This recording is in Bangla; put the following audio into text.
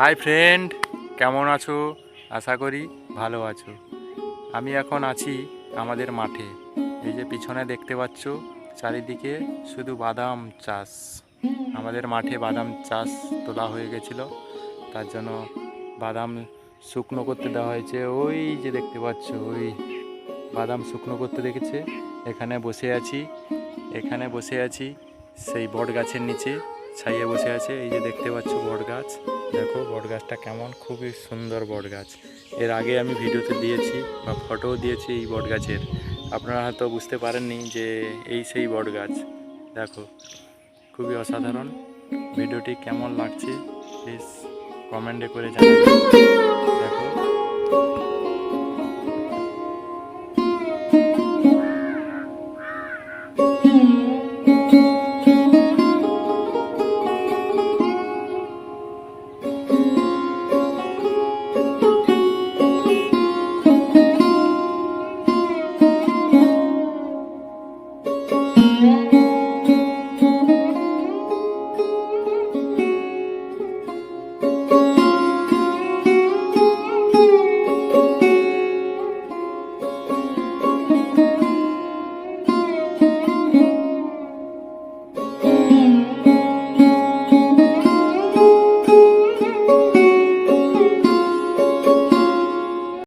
হাই ফ্রেন্ড কেমন আছো? আশা করি ভালো আছো। আমি এখন আছি আমাদের মাঠে। এই যে পিছনে দেখতে পাচ্ছ, চারিদিকে শুধু বাদাম চাষ। আমাদের মাঠে বাদাম চাষ তোলা হয়ে গেছিল। তার জন্য বাদাম শুকনো করতে দেওয়া হয়েছে। ওই যে দেখতে পাচ্ছ, ওই বাদাম শুকনো করতে দেখেছে। এখানে বসে আছি, এখানে বসে আছি সেই বট গাছের নিচে। ছাইয়ে বসে আছে। এই যে দেখতে পাচ্ছ বট গাছ। দেখো বট গাছটা কেমন, খুবই সুন্দর বট গাছ। এর আগে আমি ভিডিওতে দিয়েছি বা ফটোও দিয়েছি এই বট গাছের। আপনারা হয়তো বুঝতে পারেননি যে এই সেই বট গাছ। দেখো, খুবই অসাধারণ। ভিডিওটি কেমন লাগছে প্লিজ কমেন্টে করে জানাবেন।